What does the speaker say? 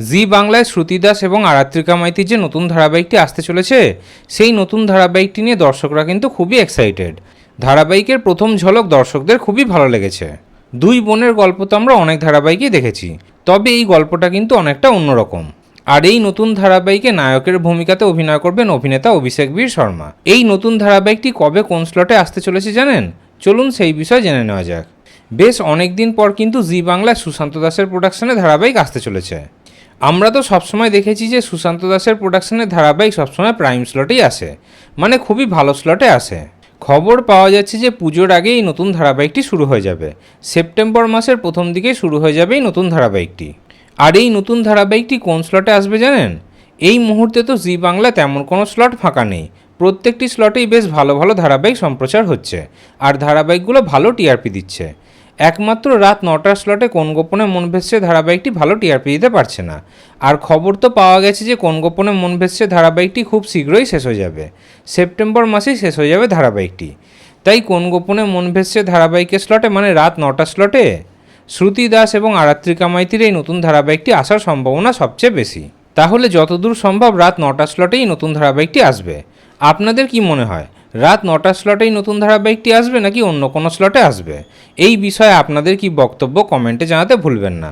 জি বাংলায় শ্রুতি দাস এবং আরাত্রিকা মাইতির যে নতুন ধারাবাহিকটি আসতে চলেছে, সেই নতুন ধারাবাহিকটি নিয়ে দর্শকরা কিন্তু খুবই এক্সাইটেড ধারাবাহিকের প্রথম ঝলক দর্শকদের খুবই ভালো লেগেছে। দুই বোনের গল্প তো আমরা অনেক ধারাবাহিকই দেখেছি, তবে এই গল্পটা কিন্তু অনেকটা অন্যরকম। আর এই নতুন ধারাবাহিকে নায়কের ভূমিকাতে অভিনয় করবেন অভিনেতা অভিষেক বীর শর্মা। এই নতুন ধারাবাহিকটি কবে কোন স্লটে আসতে চলেছে জানেন? চলুন সেই বিষয়ে জেনে নেওয়া যাক। বেশ অনেক দিন পর কিন্তু জি বাংলায় সুশান্ত দাসের প্রোডাকশনে ধারাবাহিক আসতে চলেছে। আমরা তো সবসময় দেখেছি যে সুশান্ত দাসের প্রোডাকশনের ধারাবাহিক সবসময় প্রাইম স্লটেই আসে। মানে খুবই ভালো স্লটে আসে। খবর পাওয়া যাচ্ছে যে পুজোর আগে এই নতুন ধারাবাহিকটি শুরু হয়ে যাবে। সেপ্টেম্বর মাসের প্রথম দিকে শুরু হয়ে যাবে এই নতুন ধারাবাহিকটি। আর এই নতুন ধারাবাহিকটি কোন স্লটে আসবে জানেন? এই মুহূর্তে তো জি বাংলা তেমন কোনো স্লট ফাঁকা নেই। প্রত্যেকটি স্লটেই বেশ ভালো ভালো ধারাবাহিক সম্প্রচার হচ্ছে। আর ধারাবাহিকগুলো ভালো টিআরপি দিচ্ছে। একমাত্র রাত নটার স্লটে কোন গোপনে মন ভেসছে ধারাবাহিকটি ভালো টিআরপি দিতে পারছে না। আর খবর তো পাওয়া গেছে যে, কোন গোপনে মন ভেসছে ধারাবাহিকটি খুব শীঘ্রই শেষ হয়ে যাবে। সেপ্টেম্বর মাসেই শেষ হয়ে যাবে ধারাবাহিকটি। তাই কোন গোপনে মন ভেসছে ধারাবাহিকের স্লটে মানে রাত নটার স্লটে শ্রুতি দাস এবং আরাত্রিকা মাইতির এই নতুন ধারাবাহিকটি আসার সম্ভাবনা সবচেয়ে বেশি। তাহলে যতদূর সম্ভব রাত নটার স্লটেই নতুন ধারাবাহিকটি আসবে। আপনাদের কি মনে হয়? রাত নটার স্লটেই নতুন ধারাবাহিকটি আসবে নাকি অন্য কোনো স্লটে আসবে? এই বিষয়ে আপনাদের কি বক্তব্য কমেন্টে জানাতে ভুলবেন না।